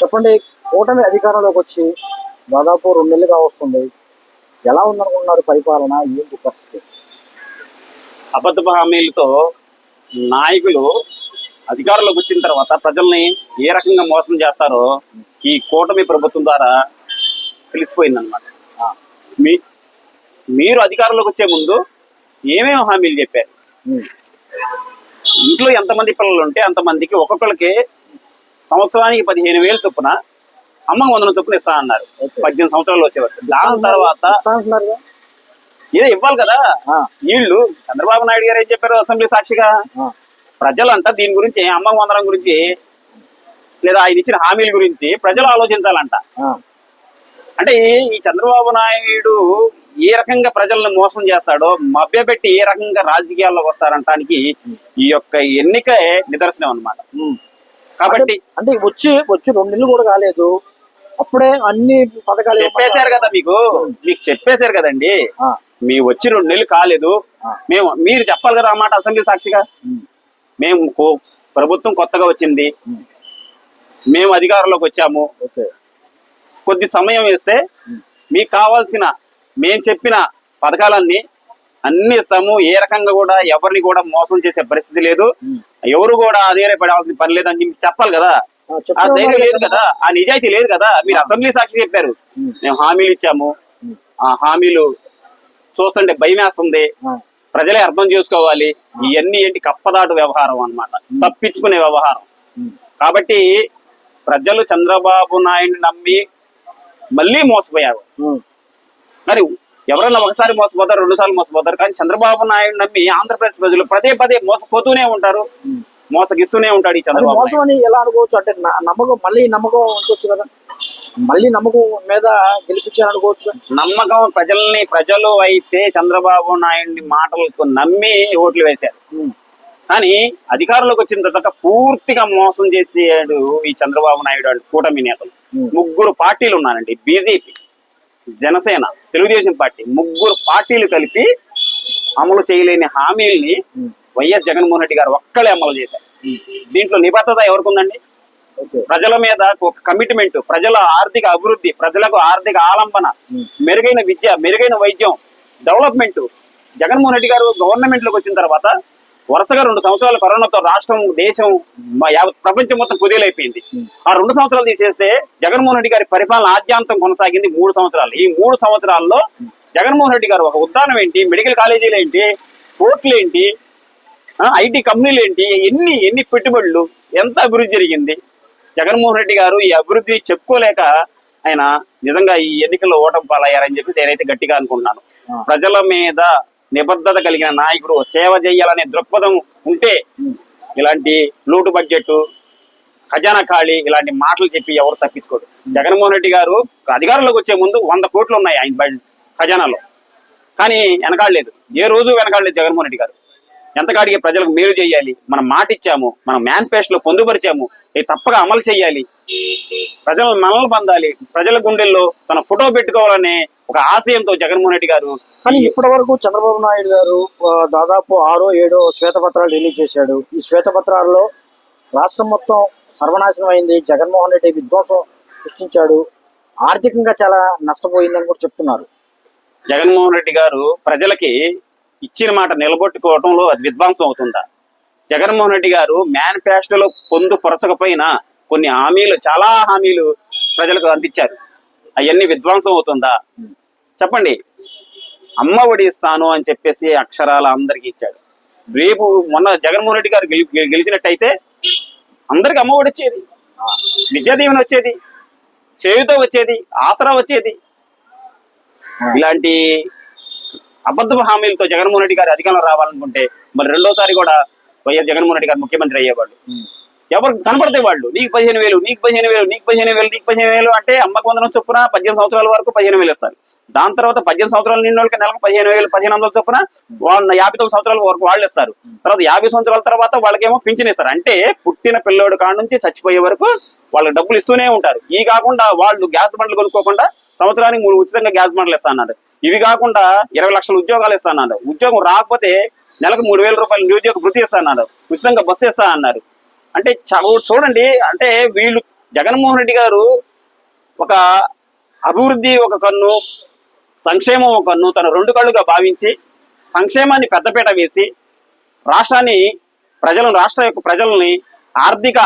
చెప్పండి కూటమి అధికారంలోకి వచ్చి దాదాపు రెండు నెలలుగా వస్తుంది. ఎలా ఉందనుకుంటున్నారు పరిపాలన? ఏంటి పరిస్థితి? అబద్ధ హామీలతో నాయకులు అధికారంలోకి వచ్చిన తర్వాత ప్రజల్ని ఏ రకంగా మోసం చేస్తారో ఈ కూటమి ప్రభుత్వం ద్వారా తెలిసిపోయిందన్నమాట. మీ మీరు అధికారంలోకి వచ్చే ముందు ఏమేమి హామీలు చెప్పారు? ఇంట్లో ఎంతమంది పిల్లలు ఉంటే అంతమందికి ఒక్కొక్కరికి సంవత్సరానికి పదిహేను వేలు చొప్పున అమ్మ వందల చొప్పున ఇస్తా అన్నారు. పద్దెనిమిది సంవత్సరాలు వచ్చేవారు. దాని తర్వాత? ఏదో ఇవ్వాలి కదా. వీళ్ళు చంద్రబాబు నాయుడు గారు ఏం చెప్పారు అసెంబ్లీ సాక్షిగా? ప్రజలంతా దీని గురించి అమ్మ వందనం గురించి లేదా ఆయన ఇచ్చిన హామీల గురించి ప్రజలు ఆలోచించాలంట. అంటే ఈ చంద్రబాబు నాయుడు ఏ రకంగా ప్రజలను మోసం చేస్తాడో మభ్యపెట్టి ఏ రకంగా రాజకీయాల్లో వస్తారంటానికి ఈ యొక్క ఎన్నికే నిదర్శనం అన్నమాట. ఉమ్. కాబట్టి అంటే వచ్చి వచ్చి రెండు నెలలు కూడా కాలేదు. అప్పుడే అన్ని పథకాలు చెప్పేశారు కదా మీకు? మీకు చెప్పేశారు కదండి? మీ వచ్చి రెండు నెలలు కాలేదు. మేము మీరు చెప్పాలి కదా ఆ మాట అసెంబ్లీ సాక్షిగా? మేము ప్రభుత్వం కొత్తగా వచ్చింది. మేము అధికారంలోకి వచ్చాము. కొద్ది సమయం వేస్తే మీకు కావాల్సిన మేము చెప్పిన పథకాలన్నీ అన్ని ఇస్తాము ఏ రకంగా కూడా ఎవరిని కూడా మోసం చేసే పరిస్థితి లేదు. ఎవరు కూడా అదే పడాల్సిన పని లేదని చెప్పి చెప్పాలి కదా. ఆ, ధైర్యం లేదు కదా. ఆ నిజాయితీ లేదు కదా. మీరు అసెంబ్లీ సాక్షి చెప్పారు. మేము. హామీలు ఇచ్చాము. ఆ హామీలు చూస్తుంటే భయం వేస్తుంది ప్రజలే అర్థం చేసుకోవాలి. ఇవన్నీ ఏంటి కప్పదాటు వ్యవహారం అన్నమాట. తప్పించుకునే వ్యవహారం. కాబట్టి ప్రజలు చంద్రబాబు నాయుడు నమ్మి మళ్ళీ మోసపోయారు. మరి ఎవరన్నా ఒకసారి మోసపోతారు రెండు సార్లు మోసపోతారు కానీ చంద్రబాబు నాయుడు నమ్మి ఆంధ్రప్రదేశ్ ప్రజలు పదే పదే మోసపోతూనే ఉంటారు. మోసగిస్తూనే ఉంటాడు ఈ చంద్రబాబు మోసం. అని ఎలా అనుకోవచ్చు? అంటే నమ్మకం మళ్ళీ నమ్మకం ఉంచవచ్చు కదా. మళ్ళీ నమ్మకం మీద గెలిపించాలనుకోవచ్చు నమ్మకం ప్రజల్ని ప్రజలు అయితే చంద్రబాబు నాయుడిని మాటలకు నమ్మి ఓట్లు వేశారు. కానీ అధికారంలోకి వచ్చిన తర్వాత పూర్తిగా మోసం చేసాడు ఈ చంద్రబాబు నాయుడు కూటమి నేతలు. ముగ్గురు పార్టీలు ఉన్నారండి బీజేపీ జనసేన తెలుగుదేశం పార్టీ ముగ్గురు పార్టీలు కలిపి అమలు చేయలేని హామీల్ని వైఎస్ జగన్మోహన్ రెడ్డి గారు ఒక్కలే అమలు చేశారు. దీంట్లో నిబద్ధత ఎవరికి ఉందండి ఓకే. ప్రజల మీద ఒక కమిట్మెంట్ ప్రజల ఆర్థిక అభివృద్ధి ప్రజలకు ఆర్థిక ఆలంబన మెరుగైన విద్య మెరుగైన వైద్యం డెవలప్మెంట్ జగన్మోహన్ రెడ్డి గారు గవర్నమెంట్లోకి వచ్చిన తర్వాత వరుసగా రెండు సంవత్సరాలు కరోనాతో రాష్ట్రం దేశం యావత్ ప్రపంచం మొత్తం కుదేలైపోయింది. ఆ రెండు సంవత్సరాలు తీసేస్తే జగన్మోహన్ రెడ్డి గారి పరిపాలన ఆద్యాంతం కొనసాగింది మూడు సంవత్సరాలు. ఈ మూడు సంవత్సరాల్లో జగన్మోహన్ రెడ్డి గారు ఒక ఉద్యానం ఏంటి మెడికల్ కాలేజీలు ఏంటి కోర్టులు ఏంటి ఐటీ కంపెనీలు ఏంటి ఎన్ని ఎన్ని పెట్టుబడులు ఎంత అభివృద్ధి జరిగింది? జగన్మోహన్ రెడ్డి గారు ఈ అభివృద్ధి చెప్పుకోలేక ఆయన నిజంగా ఈ ఎన్నికల్లో ఓటమి పాలయ్యారని చెప్పి నేనైతే గట్టిగా అనుకుంటున్నాను. ప్రజల మీద నిబద్ధత కలిగిన నాయకుడు సేవ చేయాలనే దృక్పథం ఉంటే ఇలాంటి లోటు బడ్జెట్ ఖజానా ఖాళీ ఇలాంటి మాటలు చెప్పి ఎవరు తప్పించుకోడు. జగన్మోహన్ రెడ్డి గారు అధికారంలోకి వచ్చే ముందు వంద కోట్లు ఉన్నాయి ఆయన ఖజానాలో. కానీ వెనకాడలేదు. ఏ రోజు వెనకాడలేదు జగన్మోహన్ రెడ్డి గారు. ఎంతకాడికి ప్రజలకు మేలు చేయాలి? మనం మాట ఇచ్చాము మనం మేనిఫెస్టోలో పొందుపరిచాము ఇది తప్పక అమలు చేయాలి. ప్రజలు మనల్ని పొందాలి. ప్రజల గుండెల్లో తన ఫోటో పెట్టుకోవాలనే ఒక ఆశయంతో జగన్మోహన్ రెడ్డి గారు కానీ ఇప్పటి వరకు చంద్రబాబు నాయుడు గారు దాదాపు ఆరో ఏడో శ్వేతపత్రాలు రిలీజ్ చేశాడు. ఈ శ్వేతపత్రాల్లో రాష్ట్రం మొత్తం సర్వనాశనం అయింది. జగన్మోహన్ రెడ్డి విధ్వంసం సృష్టించాడు. ఆర్థికంగా చాలా నష్టపోయిందని కూడా చెప్తున్నారు. జగన్మోహన్ రెడ్డి గారు ప్రజలకి ఇచ్చిన మాట నిలబొట్టుకోవడంలో అది విధ్వంసం అవుతుందా? జగన్మోహన్ రెడ్డి గారు మేనిఫెస్టోలో పొందు పొరసకపోయినా కొన్ని హామీలు చాలా హామీలు ప్రజలకు అందించారు. అవన్నీ విధ్వంసం అవుతుందా? చెప్పండి. అమ్మ ఒడి ఇస్తాను అని చెప్పేసి అక్షరాల అందరికి ఇచ్చాడు. రేపు మొన్న జగన్మోహన్ రెడ్డి గారు గెలిచినట్టయితే అందరికి అమ్మ ఒడి వచ్చేది. విద్యాదీవెన వచ్చేది. చేయుతో వచ్చేది. ఆసరా వచ్చేది. ఇలాంటి అబద్ధ హామీలతో జగన్మోహన్ రెడ్డి గారు అధికారంలో రావాలనుకుంటే మరి రెండోసారి కూడా వైఎస్ జగన్మోహన్ రెడ్డి గారు ముఖ్యమంత్రి అయ్యేవాళ్ళు. ఎవరు కనపడితే వాళ్ళు నీకు పదిహేను వేలు నీకు పదిహేను వేలు నీకు పదిహేను వేలు నీకు పదిహేను వేలు అంటే అమ్మకు వందనం చొప్పున పద్దెనిమిది సంవత్సరాల వరకు పదిహేను వేలు ఇస్తారు. దాని తర్వాత పద్దెనిమిది సంవత్సరాలు నిన్న వాళ్ళకి నెలకు పదిహేను వేలు పదిహేను వందల చొప్పున వాళ్ళ యాభై తొమ్మిది సంవత్సరాల వరకు వాళ్ళు ఇస్తారు. తర్వాత యాభై సంవత్సరాల తర్వాత వాళ్ళకేమో పింఛన్ ఇస్తారు. అంటే పుట్టిన పిల్లోడు కాడ నుంచి చచ్చిపోయే వరకు వాళ్ళకి డబ్బులు ఇస్తూనే ఉంటారు. ఈ కాకుండా వాళ్ళు గ్యాస్ బండ్లు కొనుక్కోకుండా సంవత్సరానికి మూడు ఉచితంగా గ్యాస్ బండ్లు ఇస్తానన్నాడు ఇవి కాకుండా ఇరవై లక్షల ఉద్యోగాలు ఇస్తా అన్నారు ఉద్యోగం రాకపోతే నెలకు మూడు వేల రూపాయలు నిరుద్యోగ వృత్తి ఇస్తానన్నారు ఉచితంగా బస్సు ఇస్తా అన్నారు అంటే చూడండి అంటే వీళ్ళు జగన్మోహన్ రెడ్డి గారు ఒక అభివృద్ధి ఒక కన్ను సంక్షేమం ఒక కన్ను తన రెండు కళ్ళుగా భావించి సంక్షేమాన్ని పెద్దపీట వేసి రాష్ట్రాన్ని ప్రజలను రాష్ట్ర యొక్క ప్రజల్ని ఆర్థిక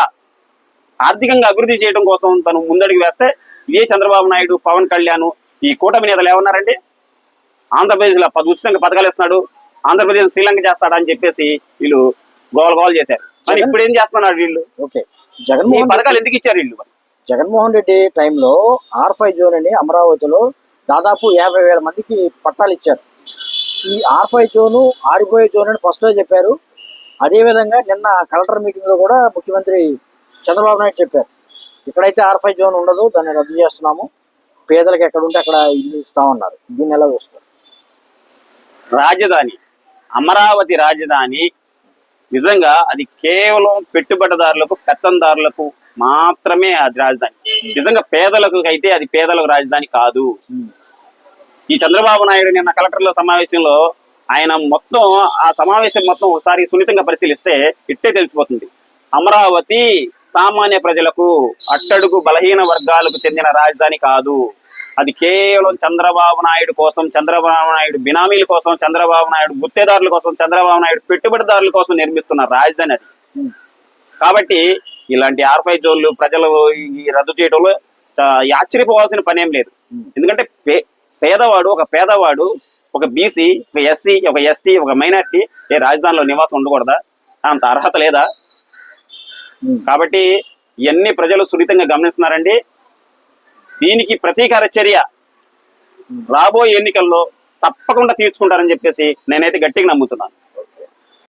ఆర్థికంగా అభివృద్ధి చేయడం కోసం తను ముందడుగు వేస్తే ఇదే చంద్రబాబు నాయుడు పవన్ కళ్యాణ్ ఈ కూటమి నేతలు ఏమన్నారండి? ఆంధ్రప్రదేశ్లో పది ఉచితంగా పథకాలు ఇస్తున్నాడు ఆంధ్రప్రదేశ్ శ్రీలంక చేస్తాడని చెప్పేసి వీళ్ళు గోల గోల చేశారు. మరి ఇప్పుడు ఏం చేస్తున్నారు వీళ్ళు? ఓకే. జగన్మోహన్ పథకాలు ఎందుకు ఇచ్చారు వీళ్ళు జగన్మోహన్ రెడ్డి టైంలో ఆర్ ఫైవ్ జోన్ అని అమరావతిలో దాదాపు యాభై వేల మందికి పట్టాలు ఇచ్చారు. ఈ ఆర్ ఫైవ్ జోను ఆరిపోయే జోన్ అని ఫస్ట్ చెప్పారు. అదేవిధంగా నిన్న కలెక్టర్ మీటింగ్లో కూడా ముఖ్యమంత్రి చంద్రబాబు నాయుడు చెప్పారు. ఇక్కడైతే ఆర్ఫై జోన్ ఉండదు దాన్ని రద్దు చేస్తున్నాము. పేదలకు ఎక్కడ ఉంటే అక్కడ ఇల్లు ఇస్తామన్నారు దీన్ని ఎలా చూస్తారు? రాజధాని అమరావతి రాజధాని నిజంగా అది కేవలం పెట్టుబడిదారులకు పెత్తందారులకు మాత్రమే అది రాజధాని. నిజంగా పేదలకు అయితే అది పేదలకు రాజధాని కాదు. ఈ చంద్రబాబు నాయుడు నిన్న కలెక్టర్ల సమావేశంలో ఆయన మొత్తం ఆ సమావేశం మొత్తం ఒకసారి సున్నితంగా పరిశీలిస్తే ఇట్టే తెలిసిపోతుంది. అమరావతి సామాన్య ప్రజలకు అట్టడుగు బలహీన వర్గాలకు చెందిన రాజధాని కాదు. అది కేవలం చంద్రబాబు నాయుడు కోసం చంద్రబాబు నాయుడు బినామీల కోసం చంద్రబాబు నాయుడు గుత్తేదారుల కోసం చంద్రబాబు నాయుడు పెట్టుబడిదారుల కోసం నిర్మిస్తున్న రాజధాని అది. కాబట్టి ఇలాంటి ఆర్ఫై జోన్లు ప్రజలు ఈ రద్దు చేయడంలో ఆశ్చర్యపోవాల్సిన పని ఏం లేదు. ఎందుకంటే పే పేదవాడు ఒక పేదవాడు ఒక బీసీ ఒక ఎస్సీ ఒక ఎస్టీ ఒక మైనార్టీ ఏ రాజధానిలో నివాసం ఉండకూడదా? అంత అర్హత లేదా? కాబట్టి ఇవన్నీ ప్రజలు సున్నితంగా గమనిస్తున్నారండి. దీనికి ప్రతీకార చర్య రాబోయే ఎన్నికల్లో తప్పకుండా తీర్చుకుంటారని చెప్పేసి నేనైతే గట్టిగా నమ్ముతున్నాను.